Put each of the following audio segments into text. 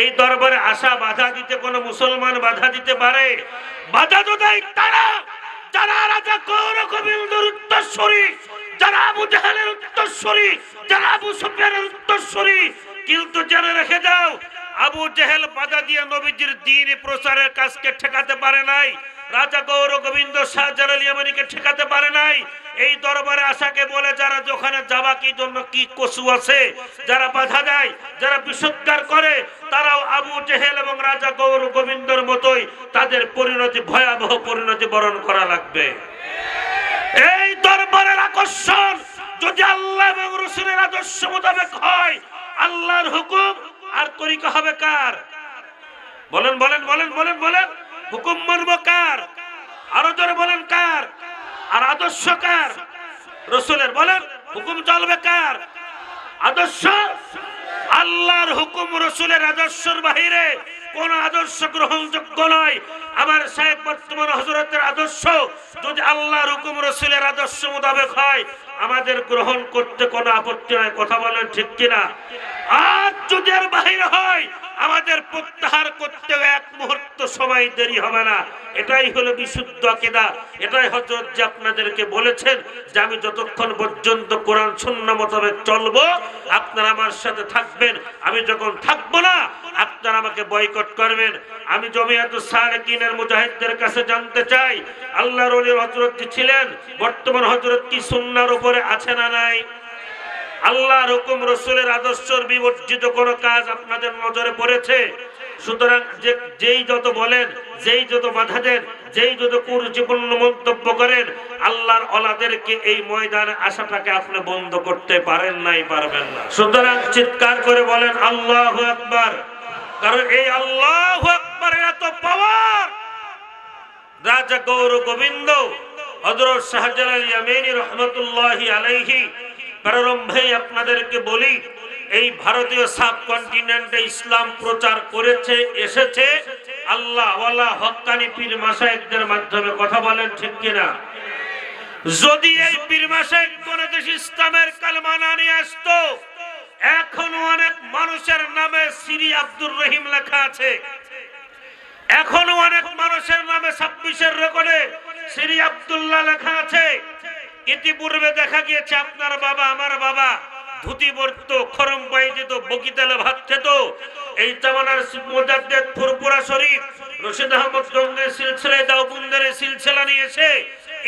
এই দরবারে আশা বাধা দিতে কোনো মুসলমান বাধা দিতে পারে? বাধা তো দেয় তারা। যারা রাজা কৌরকবিন্দুর গোবিন্দর উত্তরস্বরী যারা আবু জাহালের উত্তরস্বরী যারা আবু সুফিয়ানের উত্তরস্বরী কিন্তু জেনে রেখে যাও আবু জেহেল বাধা দিয়ে নবীজির দিন প্রচারের কাজকে ঠেকাতে পারে নাই। রাজা গৌর গোবিন্দ শাহজালাল ইয়ামানিকে ঠেকাতে পারে নাই। এই দরবারে আশাকে বলে, যারা যেখানে যাবা, কি জন্য কি কসু আছে? যারা বাধা দেয়, যারা বিসৎকার করে, তারাও আবু জেহেল এবং রাজা গৌর গোবিন্দর মতোই তাদের পরিণতি, ভয়াবহ পরিণতি বরণ করা লাগবে। এই দরবারের আকর্ষণ যদি আল্লাহ এবং রসুলের আদর্শ মোতাবেক হয়, আল্লাহর হুকুম আর তরিকা হবে কার? বলেন বলেন বলেন বলেন বলেন। হুকুম মানব কার? আরও জোরে বলেন কার? আর আদর্শ কার? রসুলের বলেন, হুকুম চলবে কার? আদর্শ? আল্লাহর হুকুম রসুলের আদর্শের বাহিরে কোন আদর্শ গ্রহণযোগ্য নয়। আমার সাহেব বর্তমান হজরতের আদর্শ, যদি আল্লাহর হুকুম রসুলের আদর্শ মোতাবেক হয়, আমাদের গ্রহণ করতে কোনো আপত্তি নাই, কথা বলেন ঠিক কিনা? আর যদি এর বাহিরে হয়, আমাদের প্রত্যাহার করতে এক মুহূর্ত সময় দেরি হবে না। এটাই হলো বিশুদ্ধ আকিদা। এটাই হজরত যে আপনাদেরকে বলেছেন যে আমি যতক্ষণ পর্যন্ত কোরআন শূন্য মোতাবেক চলবো, আপনারা আমার সাথে থাকবেন। আমি যখন থাকব না, আপনারা আমাকে বয়কট করবেন। আমি জমিয়াত সারেকিনের মুজাহিদদের কাছে জানতে চাই, আল্লাহর হজরত ছিলেন, বর্তমান হজরত কি সুন্নার উপরে আছে না নাই? আল্লাহর হুকুম, রসুলের আদর্শর বিবর্জিত কোনো কাজ আপনাদের নজরে পড়েছে? সুতরাং যেই যত বলেন, যেই যত বাধা দেন, যেই যত কুরুচিপূর্ণ মন্তব্য করেন, আল্লাহর অলাদেরকে এই ময়দানে আসাটাকে আপনি বন্ধ করতে পারেন নাই, পারবেন না। সুতরাং চিৎকার করে বলেন, আল্লাহ আকবার। কারণ এই আল্লাহ আকবরের এত পাওয়ার রাজা গৌর গোবিন্দ হজরত শাহজালাল ইয়ামিনী রহমতুল্লাহি আলাইহি প্রারম্ভে আপনাদেরকে বলি, এই ভারতীয় সাব কন্টিনেন্টে ইসলাম প্রচার করেছে, এসেছে। আল্লাহ ওয়ালা হক্কানি পীর মাসায়েকদের মাধ্যমে, কথা বলেন ঠিক কিনা? যদি এই পীর মাসায়েক কোন দেশ ইসলামের কালমা না নিয়ে আসতো, এখনও অনেক মানুষের নামে সিরি আব্দুর রহিম লেখা আছে। এখনও অনেক মানুষের নামে ছাব্বিশের রেকর্ডে শ্রী আব্দুল্লাহ লেখা আছে। ইতিপূর্বে দেখা গিয়েছে আপনার বাবা, আমার বাবা। ধুতি পরত, খরম পাই যেত বকিতালে ভাত খেত। এই জামানার মোজাদ্দেদ ফুরপুরা শরীফ রশিদ আহমদ গঙ্গের সিলসিলায় দাউবুন্দের সিলসিলা নিয়েছে।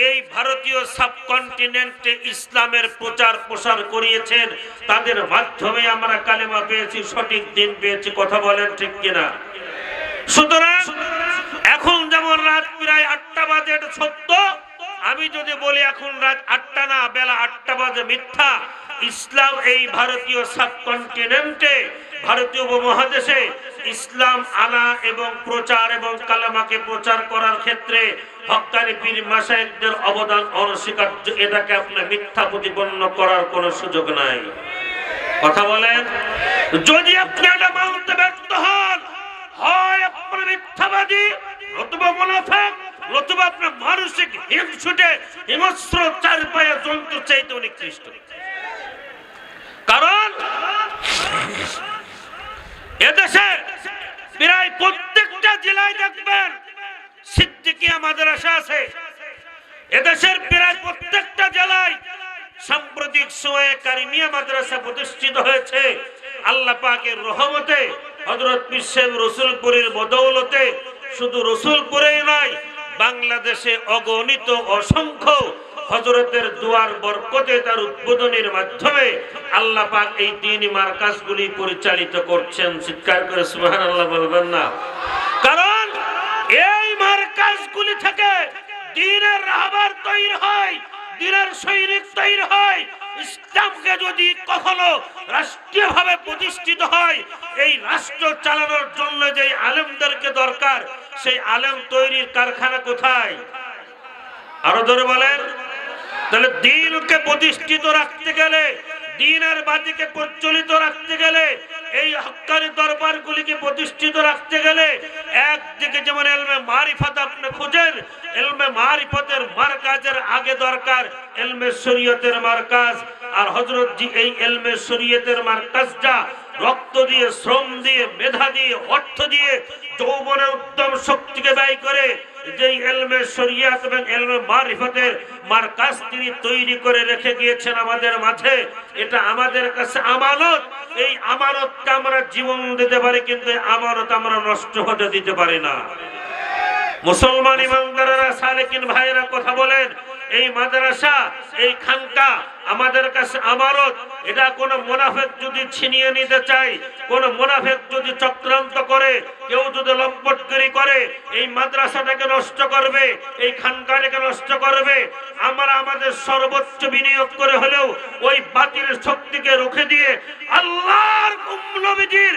এই ভারতীয় সাবকন্টিনেন্টে ইসলামের প্রচার প্রসার করিয়েছেন। তাদের মাধ্যমে আমরা কালেমা পেয়েছি, সঠিক দিন পেয়েছি, কথা বলেন ঠিক কিনা? সুতরাং এখন যেমন রাত প্রায় আটটা বাজে, এটা সত্য। আমি যদি বলি এখন রাত আটটা না, বেলা আটটা বাজে মিথ্যা। ইসলাম এই ভারতীয় সাবকন্টিনেন্টে, ভারতীয় উপমহাদেশে ইসলাম আনা এবং প্রচার এবং কালামাকে প্রচার করার ক্ষেত্রে হকানি পীর অবদান অনস্বীকার্য। এটাকে আপনার মিথ্যা প্রতিপন্ন করার কোনো সুযোগ নাই। কথা বলেন? যদি আপনি এটা মানতে ব্যর্থ হন, হয় আপনার মিথ্যাবাদী, নতুবা মুনাফেক নতুবা আপনার মানসিক হিংসুটে হিংস্র চার পায়ে যন্ত্র চাইতে নিকৃষ্ট কারণ এদেশে প্রায় প্রত্যেকটা জেলায় দেখবেন সিদ্দিকিয়া মাদ্রাসা আছে। এদেশের প্রায় প্রত্যেকটা জেলায় সাম্প্রতিক সময়ে কারিমিয়া মাদ্রাসা প্রতিষ্ঠিত হয়েছে। আল্লাহ পাকের রহমতে হজরত বিশ্বের রসুলপুরের বদৌলতে শুধু রসুলপুরেই নয় বাংলাদেশে অগণিত অসংখ্য হজরতের দুয়ার বরকতে তার উদ্বোধনের মাধ্যমে আল্লাহ পাক এই দিন মার্কাজগুলি পরিচালিত করছেন। চিৎকার করে সুবাহ আল্লাহ বলবেন না। কারণ এই মার্কাজগুলি থেকে দিনের রাহবার তৈরি হয়, দিনের সৈনিক তৈরি হয় যদি কখনো রাষ্ট্রীয়ভাবে প্রতিষ্ঠিত হয়, এই রাষ্ট্র চালানোর জন্য যে আলেমদেরকে দরকার, সেই আলেম তৈরির কারখানা কোথায়? আরও ধরে বলেন। তাহলে দিনকে প্রতিষ্ঠিত রাখতে গেলে দিনের বাদিকে প্রচলিত রাখতে গেলে, এই হক্কানি দরবারগুলিকে প্রতিষ্ঠিত রাখতে গেলে, একদিকে যেমন এলমে মারিফত আপনি খুঁজেন, এলমে মারিফতের মার্কাজের আগে দরকার, এলমে শরীয়তের মার্কাজ। আর হজরত জি এই এলমে শরীয়তের মার্কাজটা রক্ত দিয়ে, শ্রম দিয়ে, মেধা দিয়ে, অর্থ দিয়ে যৌবনের উত্তম শক্তিকে ব্যয় করে যে এলমে শরিয়াত এবং এলমে মারিফতের মার্কাজ তিনি তৈরি করে রেখে গিয়েছেন আমাদের মাঝে। এটা আমাদের কাছে আমানত। এই আমানতকে আমরা জীবন দিতে পারি, কিন্তু আমানত আমরা নষ্ট হতে দিতে পারি না। মুসলমান ইমানদারেরা, সালেকিন ভাইয়েরা কথা বলেন এই মাদ্রাসা, এই খানকা, আমাদের কাছে আমারত এটা কোন মুনাফেক যদি ছিনিয়ে নিতে চাই কোন মুনাফেক যদি চক্রান্ত করে, কেউ যদি লম্পটগিরি করে, এই মাদ্রাসাটাকে নষ্ট করবে, এই খানকাটাকে নষ্ট করবে। আমরা আমাদের সর্বোচ্চ বিনিয়োগ করে হলেও ওই বাতিল শক্তিকে রুখে দিয়ে আল্লাহর নবীজির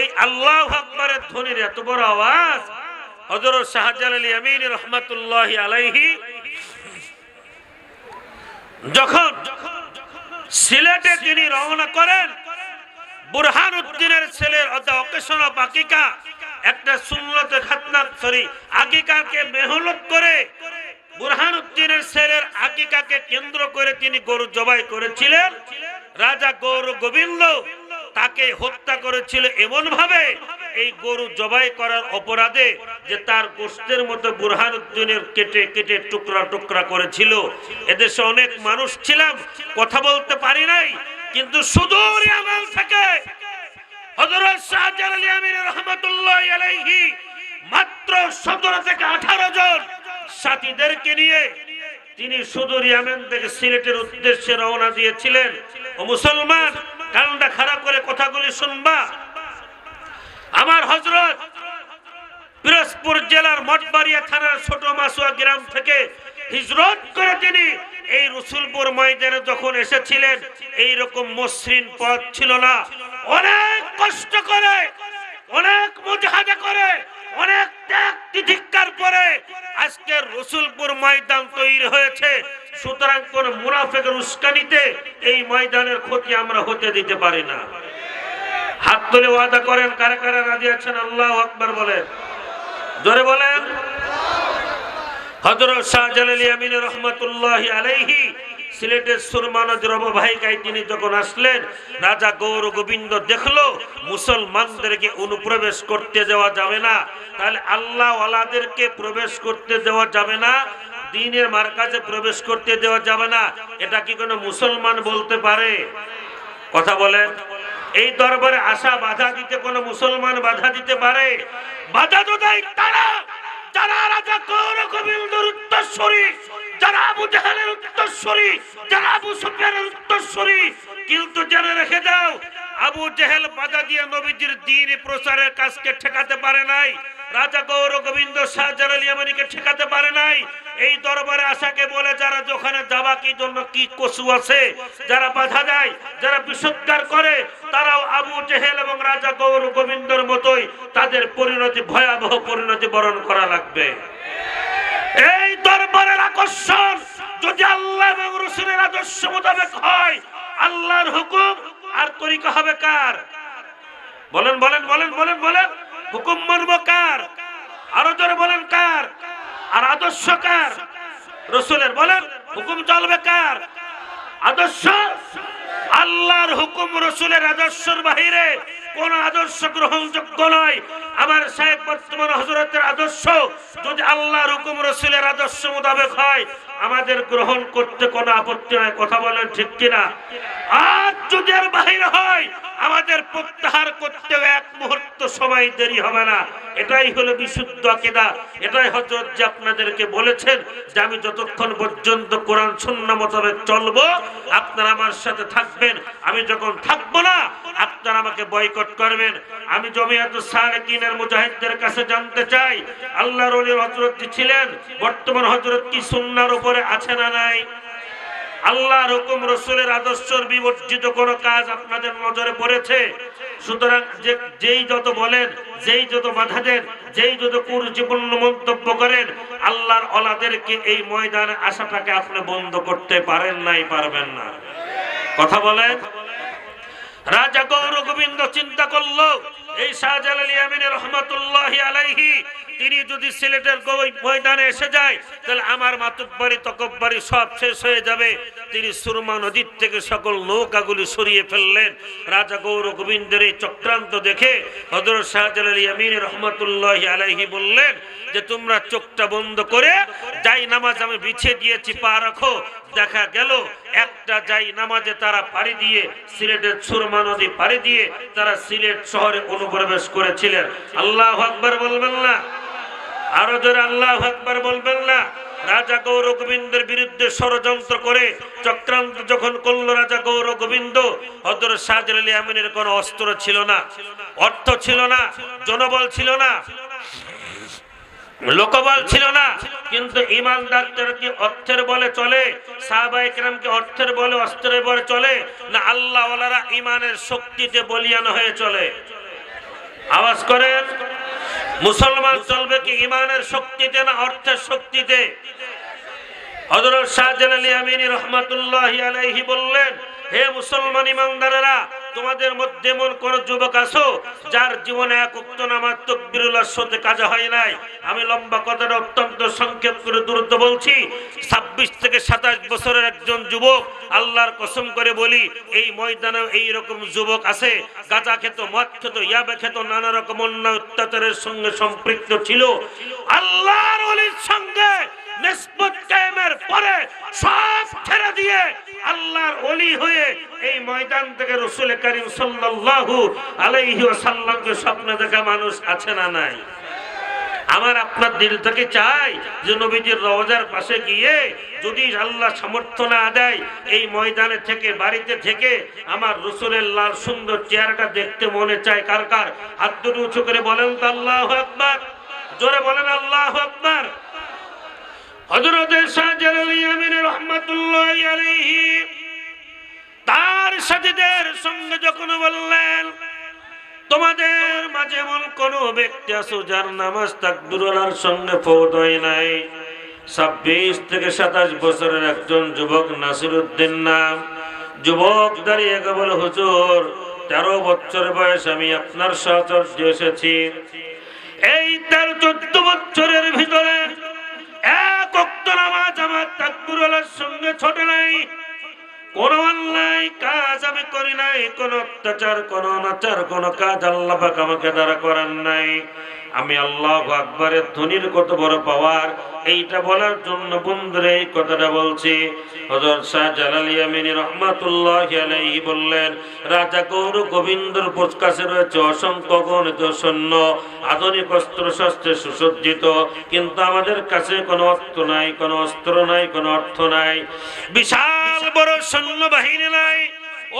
এই আল্লাহ আকবরের ধ্বনির এত বড় আওয়াজ? হজরত শাহজাল আলী আমিন রহমতুল্লাহ আলাইহি, যখন সিলেটে তিনি রওনা করেন বুরহান উদ্দিনের ছেলের অকেশন আকিকা, একটা সুন্নতে খাতনা সরি, আকিকাকে মেহনত করে বুরহান উদ্দিনের ছেলের আকিকাকে কেন্দ্র করে তিনি গরু জবাই করেছিলেন। রাজা গৌর গোবিন্দ তাকে হত্যা করেছিল এমন ভাবে এই গরু জবাই করার অপরাধে যে তার গোষ্ঠের মতো বুরহান উদ্দিনের কেটে কেটে টুকরা টুকরা করেছিল। এদেশে অনেক মানুষ ছিলাম, কথা বলতে পারি নাই, কিন্তু সুদূর ইয়ামান থেকে হযরত শাহজালাল আলী আমিন রহমাতুল্লাহ আলাইহি মাত্র 17 থেকে 18 জন সাথীদেরকে নিয়ে তিনি সুদূর ইয়ামেন থেকে সিলেটের উদ্দেশ্যে রওনা দিয়েছিলেন। ও মুসলমান কানটা খারাপ করে কথাগুলি শুনবা। আমার হজরত পিরোজপুর জেলার মঠবাড়িয়া থানার ছোট মাসুয়া গ্রাম থেকে হিজরত করে তিনি এই রসুলপুর ময়দানে যখন এসেছিলেন এই রকম মসৃণ পথ ছিল না। অনেক কষ্ট করে, অনেক মুজাহাদা করে অনেক ত্যাগ তিতিক্ষার পরে আজকে রসুলপুর ময়দান তৈরি হয়েছে। সুতরাং কোন মুনাফেকের উস্কানিতে এই ময়দানের ক্ষতি আমরা হতে দিতে পারি না। হাত তুলে ওয়াদা করেন, কারা কারা রাজি আছেন? আল্লাহ আকবার বলেন। জোরে বলেন। হজরত শাহজালাল ইয়ামিন রহমতুল্লাহ আলাইহি সিলেটের সুরমানজ রব ভাইকাই তিনি যখন আসলেন, রাজা গৌর গোবিন্দ দেখল, মুসলমানদেরকে অনুপ্রবেশ করতে দেওয়া যাবে না। তাহলে আল্লাহ ওয়ালাদেরকে প্রবেশ করতে দেওয়া যাবে না, দিনের মার্কাজে প্রবেশ করতে দেওয়া যাবে না। এটা কি কোনো মুসলমান বলতে পারে? কথা বলেন। এই দরবারে আশা বাধা দিতে কোনো মুসলমান বাধা দিতে পারে? বাধা তো দেয় তারা, যারা রাজা কৌর গোবিন্দর উত্তরস্বরী যারা আবু জাহালের উত্তরস্বরী যারা আবু সুফিয়ানের উত্তরস্বরী কিন্তু জেনে রেখে দাও, আবু জেহেল বাধা দিয়ে নবীজির দিন প্রচারের কাজকে ঠেকাতে পারে নাই, রাজা গৌর গোবিন্দ ঠেকাতে পারে নাই, এই দরবারে আশাকে বলে যারা যেখানে যাবা কি জন্য কি কসু আছে, যারা বাধা দেয়, যারা বিসৎকার করে, তারাও আবু জেহেল এবং রাজা গৌর গোবিন্দর মতোই তাদের পরিণতি, ভয়াবহ পরিণতি বরণ করা লাগবে। এই আল্লাহ এবং রসুলের আদর্শ মোতাবেক হয়। আল্লাহর হুকুম, আর তরিকা হবে কার? বলেন বলেন বলেন বলেন বলেন। হুকুম মানব কার? আরও জোরে বলেন, কার? আর আদর্শ কার? রসুলের, বলেন, হুকুম চলবে কার? আদর্শ? আল্লাহর হুকুম রসুলের আদর্শের বাহিরে কোন আদর্শ গ্রহণযোগ্য নয়। আমার সাহেব বর্তমান হজরতের আদর্শ, যদি আল্লাহর হুকুম রসুলের আদর্শ মোতাবেক হয় আমাদের গ্রহণ করতে কোনো আপত্তি নয় কথা বলেন ঠিক কিনা? আর এর বাহিরে হয়, আমাদের প্রত্যাহার করতে এক মুহূর্ত সময় দেরি হবে না। এটাই হলো বিশুদ্ধ আকিদা। এটাই হজরত যে আপনাদেরকে বলেছেন যে আমি যতক্ষণ পর্যন্ত কোরআন শূন্য মোতাবেক চলবো, আপনারা আমার সাথে থাকবেন। আমি যখন থাকব না, আপনারা আমাকে বয়কট করবেন। আমি জমিয়াত সালেকিনের মুজাহিদদের কাছে জানতে চাই, আল্লাহর হজরত ছিলেন, বর্তমান হজরত কি সুন্নার উপরে আছে না নাই? আল্লাহর হুকুম রসুলের আদর্শর বিবর্জিত কোনো কাজ আপনাদের নজরে পড়েছে? সুতরাং যেই যত বলেন, যেই যত বাধা দেন, যেই যত কুরুচিপূর্ণ মন্তব্য করেন, আল্লাহর অলাদেরকে এই ময়দানে আসাটাকে আপনি বন্ধ করতে পারেন নাই, পারবেন না। কথা বলেন? রাজা গৌর গোবিন্দ চিন্তা করল, এই শাহজালাল ইয়ামিনী রহমতুল্লাহ আলাইহি তিনি যদি সিলেটের ময়দানে এসে যায়, তাহলে আমার মাতুব্বাড়ি তকব্বাড়ি সব শেষ হয়ে যাবে। তিনি সুরমা নদীর থেকে সকল নৌকাগুলি সরিয়ে ফেললেন। রাজা গৌর গোবিন্দের এই চক্রান্ত দেখে হজরত শাহজালাল ইয়ামিনী রহমতুল্লাহ আলাইহি বললেন যে, তোমরা চোখটা বন্ধ করে যাই নামাজ আমি বিছিয়ে দিয়েছি, পা রাখো। দেখা গেল, একটা যাই নামাজে তারা পাড়ি দিয়ে, সিলেটের সুরমা নদী পাড়ি দিয়ে তারা সিলেট শহরে অনুপ্রবেশ করেছিলেন। আল্লাহ আকবর বলবেন না। আরও জোরে আল্লাহ আকবর বলবেন না। রাজা গৌর গোবিন্দের বিরুদ্ধে ষড়যন্ত্র করে চক্রান্ত যখন করল রাজা গৌর গোবিন্দ হজরত শাহজাল আমিনের কোনো অস্ত্র ছিল না, অর্থ ছিল না, জনবল ছিল না, লোকবল ছিল না, কিন্তু ইমানদারদের অর্থের বলে চলে? অর্থের বলে, অস্ত্রের বলে চলে? না আল্লাহ ওয়ালারা ইমানের শক্তিতে বলিয়ান হয়ে চলে? আওয়াজ করেন। মুসলমান চলবে কি ইমানের শক্তিতে না অর্থের শক্তিতে? হজরত শাহজালী আমিনী রহমাতুল্লাহ আলাইহি বললেন, হে মুসলমান ইমানদারেরা তোমাদের মধ্যে এমন কোন যুবক আছো যার জীবনে এক উক্ত নামাজ তকবিরুল্লাহ সাথে কাজা হয় নাই? আমি লম্বা কথাটা অত্যন্ত সংক্ষেপ করে দ্রুত বলছি। ছাব্বিশ থেকে সাতাশ বছরের একজন যুবক, আল্লাহর কসম করে বলি, এই ময়দানে এই রকম যুবক আছে, গাঁজা খেত, মদ খেত, ইয়াবে খেত, নানা রকম অন্যায় অত্যাচারের সঙ্গে সম্পৃক্ত ছিল। আল্লাহর অলির সঙ্গে নিসবত কায়েমের পরে সব ছেড়ে দিয়ে আল্লাহর ওলি হয়ে এই ময়দান থেকে রসুল করিম সাল্লাল্লাহু আলাইহি ওয়াসাল্লামকে স্বপ্ন দেখা মানুষ আছে না নাই? আমার আপনার দিল থেকে চাই যে নবীজির রওজার পাশে গিয়ে যদি আল্লাহ সামর্থ্য না দেয় এই ময়দানে থেকে, বাড়িতে থেকে আমার রসুলের লাল সুন্দর চেহারাটা দেখতে মনে চায় কার কার? হাত দুটো উঁচু করে বলেন তো আল্লাহ আকবার। জোরে বলেন আল্লাহ আকবার। ইয়ামিন রহমাতুল্লাহ তার সাথীদের সঙ্গে যখন বললেন, তোমাদের মাঝে এমন কোন ব্যক্তি আছো যার নামাজ তাকবীরুল্লাহর সঙ্গে ফৌত হয় নাই? ছাব্বিশ থেকে সাতাশ বছরের একজন যুবক নাসির উদ্দিন নাম। যুবক দাঁড়িয়ে কেবল হুজুর, তেরো বছর বয়স আমি আপনার সাহচর্য এসেছি। এই তেরো চোদ্দ বছরের ভিতরে তাকবীরুল্লাহর সঙ্গে ছোট নাই। কোন অন্যায় কাজ আমি করি নাই, কোন অত্যাচার, কোন অনাচার, কোন কাজ আল্লাহ পাক আমাকে দ্বারা নাই। আমি আল্লাহ আকবরের ধনির কত বড় পাওয়ার, এইটা বলার জন্য বন্ধুরে এই কথাটা বলছি। হজর শাহ জালালি রহমাতুল্লাহ বললেন, রাজা গৌর গোবিন্দর কাছে রয়েছে অসংখ্য গণিত সৈন্য, আধুনিক অস্ত্র শস্ত্রে সুসজ্জিত, কিন্তু আমাদের কাছে কোনো অস্ত্র নাই, কোনো অস্ত্র নাই, কোনো অর্থ নাই। বিশাল বড় সৈন্য বাহিনী নাই।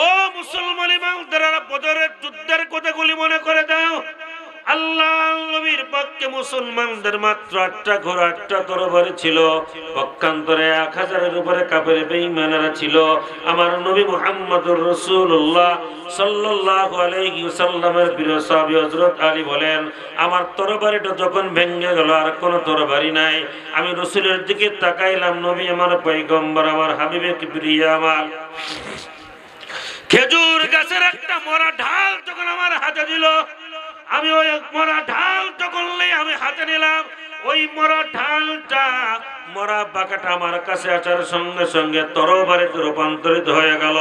ও মুসলমান যারা বদরের যুদ্ধের কথাগুলি মনে করে দাও। আল্লাহ পক্ষে মুসলমানদের মাত্র আটটা ঘোড়া, আটটা তরবারি ছিল। পক্ষান্তরে এক হাজারের উপরে কাপের ছিল। আমার নবী প্রিয় তরবারিটা যখন ভেঙে গেল, আর কোনো তরবারি নাই। আমি রসুলের দিকে তাকাইলাম, নবী আমার পয়গম্বর, আমার হাবিবে কিবরিয়া আমার খেজুর গাছের একটা মরা ঢাল যখন আমার হাতে দিল আমি ওই মরা ঢাল যখন নেই আমি হাতে নিলাম। ওই মরা ঢালটা মরা বাঁকাটা আমার কাছে আসার সঙ্গে সঙ্গে তরবারিতে রূপান্তরিত হয়ে গেল,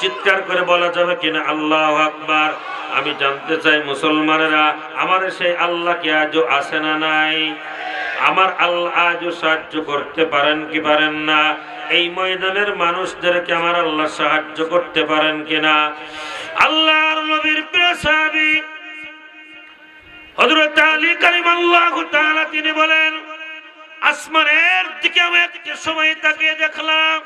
চিৎকার করে বলা যাবে কিনা আল্লাহ আকবার। আমি জানতে চাই মুসলমানেরা, আমার সেই আল্লাহ আল্লাহকে আজও আসে না নাই? আমার আল্লাহ আজও সাহায্য করতে পারেন কি পারেন না? এই ময়দানের মানুষদেরকে আমার আল্লাহ সাহায্য করতে পারেন কিনা? আল্লাহর নবীর প্রিয় হযরত আলী কারিমাল্লাহু তাআলা তিনি বলেন, আসমানের দিকে আমি একটি সময় তাকিয়ে দেখলাম।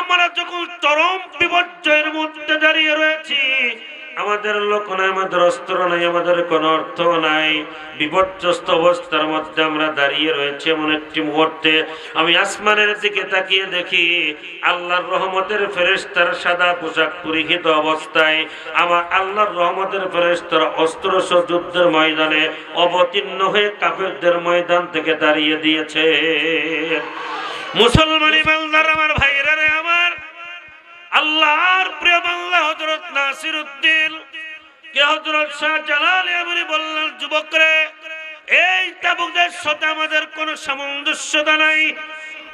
আমরা যখন চরম বিপর্যয়ের মধ্যে দাঁড়িয়ে রয়েছি আমাদের লোক নাই, আমাদের অস্ত্র নাই, আমাদের কোনো অর্থ নাই। বিপর্যস্ত অবস্থার মধ্যে আমরা দাঁড়িয়ে রয়েছে এমন একটি মুহূর্তে। আমি আসমানের দিকে তাকিয়ে দেখি আল্লাহর রহমতের ফেরেশতার সাদা পোশাক পরিহিত অবস্থায়। আমার আল্লাহর রহমতের ফেরেশতার অস্ত্র যুদ্ধের ময়দানে অবতীর্ণ হয়ে কাফেরদের ময়দান থেকে দাঁড়িয়ে দিয়েছে। মুসলমানি বাংলার আমার ভাইরা রে, আমার আল্লাহর প্রিয় বাংলা হজরত নাসির উদ্দিন কে হজরত শাহ জালাল এমনি বললেন, যুবকরে, এই তাবুকদের সাথে আমাদের কোনো সামঞ্জস্যতা নাই,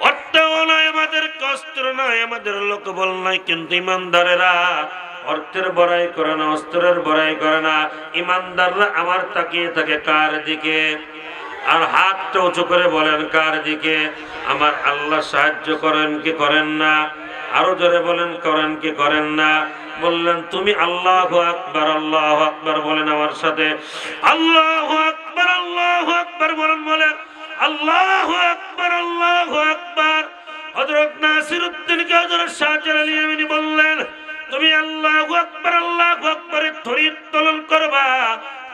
অর্থও নয় আমাদের কষ্ট নয় আমাদের লোক বল নাই, কিন্তু ইমানদারেরা অর্থের বড়াই করে না, অস্ত্রের বড়াই করে না, ইমানদাররা আমার তাকিয়ে থাকে কার দিকে? আর হাতটা উঁচু করে বলেন, কার দিকে? আমার আল্লাহ সাহায্য করেন কি করেন না? আরও জোরে বলেন, করেন কি করেন না? বললেন, তুমি আল্লাহ আকবার আল্লাহ আকবার, বলেন আমার সাথে। আল্লাহ আকবার আল্লাহ আকবার, বলেন বলেন। আল্লাহ আকবার আল্লাহ আকবার, হযরত নাসির উদ্দিনকে হযরত শাহজালাল আলী আমিনী বললেন, তুমি আল্লাহ আকবার, আল্লাহ আকবারের ধরি উত্তোলন করবা।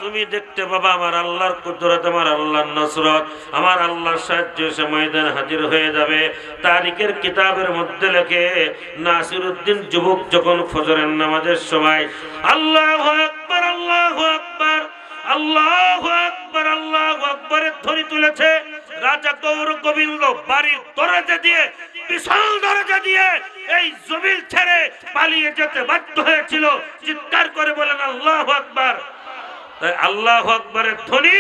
তুমি দেখতে পাবা আমার আল্লাহর কুদরত, আমার আল্লাহর নসরত, আমার আল্লাহর সাহায্য এসে ময়দান হাজির হয়ে যাবে। তারিখের কিতাবের মধ্যে লেখে নাসির উদ্দিন যুবক যখন ফজরের নামাজের সময়, আল্লাহ আকবার আল্লাহ আকবার আল্লাহ আকবার, আল্লাহ আকবরের ধরি তুলেছে, রাজা গৌর গোবিন্দ বাড়ির দরজা দিয়ে, বিশাল দরজা দিয়ে এই জমিল ছেড়ে পালিয়ে যেতে বাধ্য হয়েছিল। চিৎকার করে বলেন, আল্লাহ আকবার তাই আল্লাহ আকবরের ধ্বনি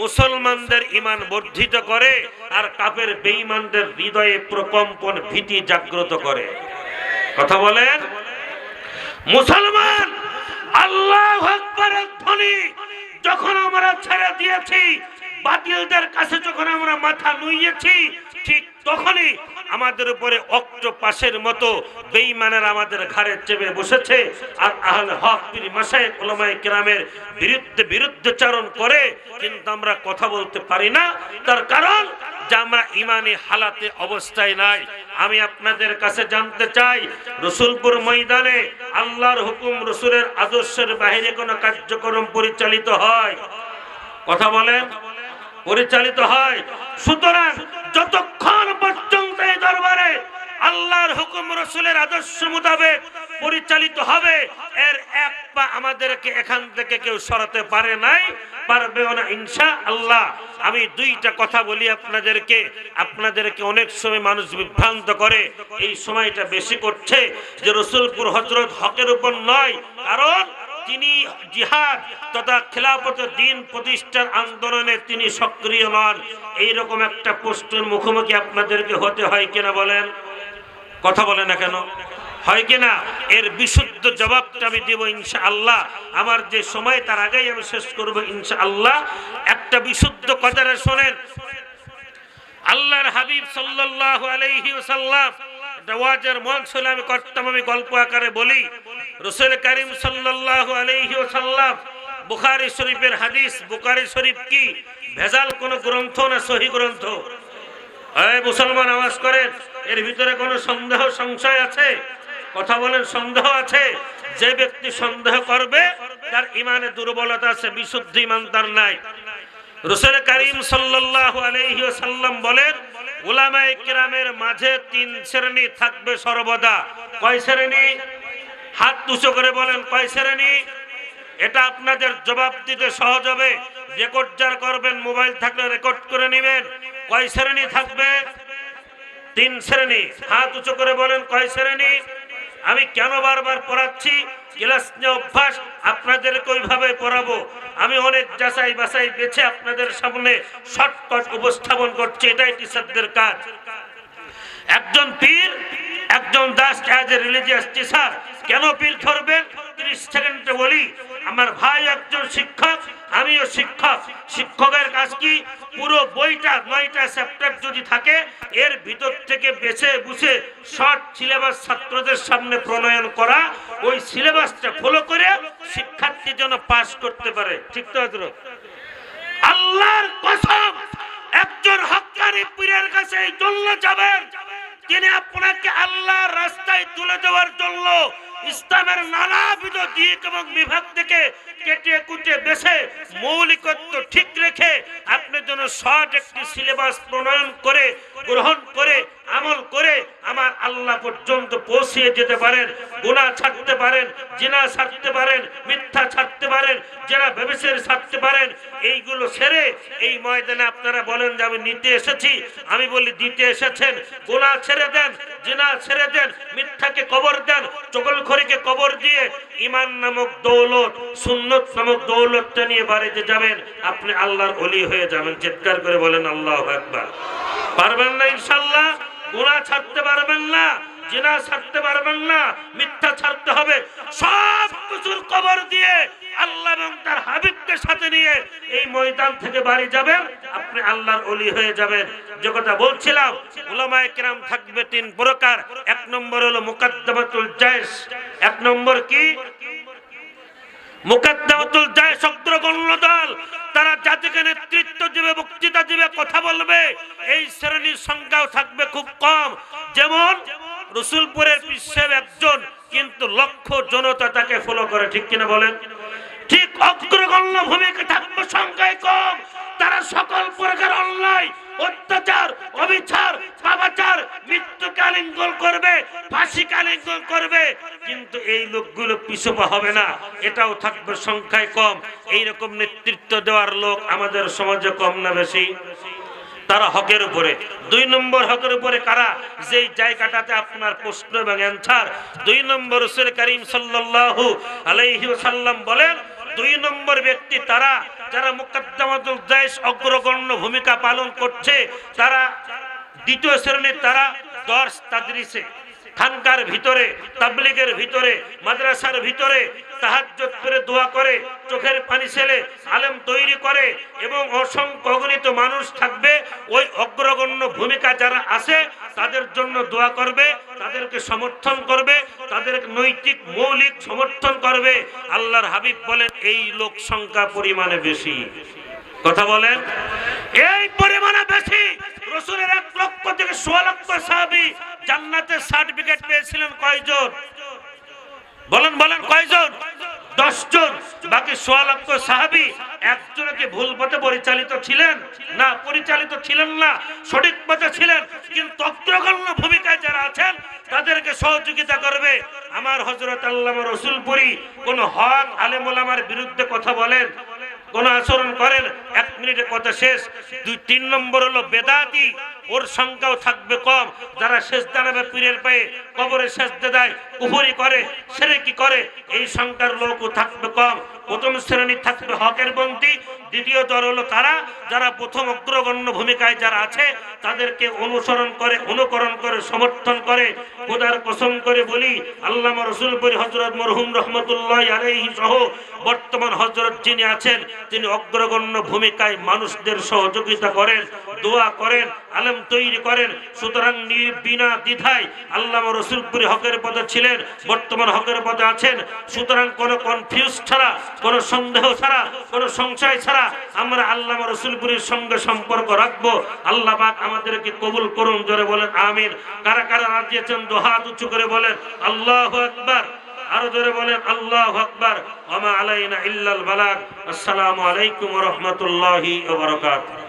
মুসলমানদের ইমান বর্ধিত করে আর কাপের বেঈমানদের হৃদয়ে প্রকম্পন ভীতি জাগ্রত করে। কথা বলেন? মুসলমান, আল্লাহ আকবরের ধ্বনি যখন আমরা ছেড়ে দিয়েছি, বাতিলদের কাছে যখন আমরা মাথা নুইয়েছি, ঠিক তখনই আমাদের উপরে অক্টোপাসের মতো বেঈমানের আমাদের ঘাড়ে চেপে বসেছে আর আহলে হক পীর মাসায় ওলামায়ে কেরামের বিরুদ্ধে বিরুদ্ধচারণ করে কিন্তু আমরা কথা বলতে পারি না। তার কারণ যে আমরা ইমানি হালাতে অবস্থায় নাই। আমি আপনাদের কাছে জানতে চাই, রসুলপুর ময়দানে আল্লাহর হুকুম, রসুলের আদর্শের বাহিরে কোনো কার্যক্রম পরিচালিত হয়? কথা বলেন। পরিচালিত হয়। সুতরাং যতক্ষণ পর্যন্ত এই দরবারে আল্লাহর হুকুম, রসুলের আদর্শ মোতাবেক পরিচালিত হবে, এর এক পা আমাদেরকে এখান থেকে কেউ সরাতে পারে নাই পারবেও না ইনশা আল্লাহ আমি দুইটা কথা বলি আপনাদেরকে। আপনাদেরকে অনেক সময় মানুষ বিভ্রান্ত করে, এই সময়টা বেশি করছে যে রসুলপুর হজরত হকের উপর নয়, কারণ তিনি জিহাদ তথা খেলাফত দিন প্রতিষ্ঠার আন্দোলনে তিনি সক্রিয় নন এইরকম একটা প্রশ্নের মুখোমুখি আপনাদেরকে হতে হয় কিনা বলেন? কথা বলে না কেন? হয় কিনা? এর বিশুদ্ধ জবাবটা আমি দেব ইনশা আল্লাহ আমার যে সময়, তার আগেই আমি শেষ করব ইনশা আল্লাহ একটা বিশুদ্ধ কথাটা শোনেন। আল্লাহর হাবিব সাল্লাল্লাহু আলাইহি ওয়াসাল্লাম এটা ওয়াজের মঞ্চ হলে আমি করতাম, আমি গল্প আকারে বলি। রসুল করিম সাল্লাল্লাহু আলাইহি সাল্লাম বুখারী শরীফের হাদিস, বুখারি শরীফ কি? ভেজাল কোন গ্রন্থ না সহি গ্রন্থ? মুসলমান আওয়াজ করেন, এর ভিতরে কোনো সন্দেহ, সংশয় আছে? কথা বলেন, সন্দেহ আছে? যে ব্যক্তি সন্দেহ করবে, তার ইমানে দুর্বলতা আছে, বিশুদ্ধ ইমান তার নাই। রসুল করিম সাল্লাল্লাহু আলাইহি সাল্লাম বলেন উলামায়ে কেরামের মাঝে তিন শ্রেণি থাকবে সর্বদা। কয় শ্রেণি? হাত উঁচু করে বলেন, কয় শ্রেণি? এটা আপনাদের জবাব দিতে সহজ হবে। রেকর্ড যার করবেন, মোবাইল থাকলে রেকর্ড করে নেবেন। কয় শ্রেণি থাকবে? তিন শ্রেণি। হাত উঁচু করে বলেন, কয় শ্রেণি? আমি কেন বারবার পড়াচ্ছি? ক্লাস নিয়ে অভ্যাস আপনাদেরকে ওইভাবে পড়াবো। আমি অনেক যাচাই বাছাই বেছে আপনাদের সামনে শর্টকাট উপস্থাপন করছি, এটাই টিচারদের কাজ। একজন পীর, একজন দাস অ্যাজ এ রিলিজিয়াস টিচার কেন পীর ধরবেন? তিরিশ সেকেন্ডে বলি, আমার ভাই একজন শিক্ষক আমিও শিক্ষক। শিক্ষকের কাজ কি? পুরো বইটা নয়টা চ্যাপ্টার যদি থাকে, এর ভিতর থেকে বেছে বুঝে শর্ট সিলেবাস ছাত্রদের সামনে প্রণয়ন করা, ওই সিলেবাসটা ফলো করে শিক্ষার্থী যেন পাস করতে পারে। ঠিক তো? আল্লাহর কসম, একজন হক্কানি পীরের কাছে এই জন্য যাবেন তিনি আপনাকে আল্লাহর রাস্তায় তুলে দেওয়ার জন্য ইসলামের নানাবিধ দিক এবং বিভাগ থেকে কেটে কুটে বেছে মৌলিকত্ব ঠিক রেখে আপনি যেন শর্ট একটি সিলেবাস প্রণয়ন করে, গ্রহণ করে, আমল করে আমার আল্লাহ পর্যন্ত পৌঁছিয়ে যেতে পারেন। গুনাহ ছাড়তে পারেন, জিনা ছাড়তে পারেন, মিথ্যা ছাড়তে পারেন যারা ব্যবসায়ী ছাড়তে পারেন, এইগুলো ছেড়ে এই ময়দানে আপনারা বলেন যে আমি নিতে এসেছি, আমি বলি দিতে এসেছেন গোনা ছেড়ে দেন, জিনা ছেড়ে দেন, মিথ্যাকে কবর দেন চকলখড়িকে কবর দিয়ে ইমান নামক দৌলত সুন্নত নামক দৌলতটা নিয়ে বাড়িতে যাবেন, আপনি আল্লাহর অলি হয়ে যাবেন। চিৎকার করে বলেন, আল্লাহ একবার পারবেন না ইনশাল্লাহ গুনাহ ছাড়তে পারবেন না এই ময়দান থেকে যাবেন, আপনি আল্লাহর অলি হয়ে যাবেন। যে কথা বলছিলাম, উলামায়ে কেরাম থাকবে তিন প্রকার। এক নম্বর হলো মুকাদ্দামাতুল জায়শ, এক নম্বর কি? মুকাদ্দামাতুল জায় অগ্রগণ্য দল, তারা জাতিকে নেতৃত্ব দিবে, বক্তৃতা দিবে, কথা বলবে, এই শ্রেণির সংখ্যাও থাকবে খুব কম। যেমন রসুলপুরের বিশ্বের একজন, কিন্তু লক্ষ জনতা তাকে ফলো করে, ঠিক কিনা বলেন? ঠিক অগ্রগণ্য ভূমিকা থাকবে সংখ্যায় কম। তারা সকল প্রকার অন্যায়, অত্যাচার, অবিচার, পাপাচার, মৃত্যুকে আলিঙ্গন করবে, ফাঁসিকে আলিঙ্গন করবে। কিন্তু এই লোকগুলো পিছপা হবে না, এটাও থাকবে সংখ্যায় কম। এই রকম নেতৃত্ব দেওয়ার লোক আমাদের সমাজে কম না বেশি। তারা হকের উপরে। দুই নম্বর হকের উপরে কারা? যেই জায়গাটাতে আপনার প্রশ্ন এবং অ্যান্সার দুই নম্বর করিম সাল্লাল্লাহু আলাইহি ওয়াসাল্লাম বলেন দুই নম্বর ব্যক্তি তারা, যারা মুকদ্দমাতুল দেশ অগ্রগণ্য ভূমিকা পালন করছে, তারা দ্বিতীয় শ্রেণির তারা দর্শ তাদরিসে। খানকার ভিতরে, তাবলিগের ভিতরে, মাদ্রাসার ভিতরে তাহাজ্জুদ করে দোয়া করে, চোখের পানি ছেলে আলেম তৈরি করে এবং অসংখ্য অগণিত মানুষ থাকবে। ওই অগ্রগণ্য ভূমিকা যারা আছে, তাদের জন্য দোয়া করবে, তাদেরকে সমর্থন করবে, তাদের নৈতিক মৌলিক সমর্থন করবে। আল্লাহর হাবিব বলেন, এই লোক সংখ্যা পরিমাণে বেশি। কথা বলেন? এই পরিমাণে বেশি, রসুলের এক থেকে সোয়া লক্ষ সাহাবি জান্নাতের সার্টিফিকেট পেয়েছিলেন কয়জন? বলেন বলেন, কয়জন? বাকি লক্ষ সাহাবি একজনকে ভুল পথে পরিচালিত ছিলেন? না, পরিচালিত ছিলেন না, সঠিক পথে ছিলেন। কিন্তু অগ্রগণ্য ভূমিকায় যারা আছেন, তাদেরকে সহযোগিতা করবে। আমার হজরত আল্লাহ রসুলপুরি কোন হক আলেমুলামার বিরুদ্ধে কথা বলেন। কোন আচরণ করেন, এক মিনিটে কথা শেষ। দুই, তিন নম্বর হলো বেদাতি, ওর সংখ্যাও থাকবে কম। যারা শেষ দাঁড়াবে পীরের পায়ে, কবরে শেষ দেয়, কুহুরি করে সেরে কি করে, এই সংখ্যার লোকও থাকবে কম। প্রথম শ্রেণি থাকবে হকের বন্দি দ্বিতীয় দল হলো তারা যারা প্রথম অগ্রগণ্য ভূমিকায় যারা আছে, তাদেরকে অনুসরণ করে, অনুকরণ করে, সমর্থন করে, খোদার কসম করে বলি, আল্লামা রসুলপুরি হজরত মরহুম রহমতুল্লাহ আলাইহি সহ বর্তমান হজরত যিনি আছেন, তিনি অগ্রগণ্য ভূমিকায় মানুষদের সহযোগিতা করেন। দোয়া করেন, আলেম তৈরি করেন। সুতরাং বিনা দ্বিধায় আল্লামা রসুলপুরি হকের পদে ছিলেন, বর্তমান হকের পদে আছেন। সুতরাং কোনো কনফিউজ ছাড়া, কোনো সন্দেহ ছাড়া, কোনো সংশয় ছাড়া আমরা আল্লাহ রসুলপুরির সঙ্গে সম্পর্ক রাখব। আল্লাহ পাক আমাদেরকে কবুল করুন, জোরে বলেন, আমিন। কারা কারা রাজিয়েছেন দোহাত উঁচু করে বলেন, আল্লাহ আকবার। আরও জোরে বলেন, আল্লাহ আকবার। ওমা আলাইনা ইল্লাল বালাগ। আসসালামু আলাইকুম ওয়া রাহমাতুল্লাহি ওয়া বারাকাতুহু।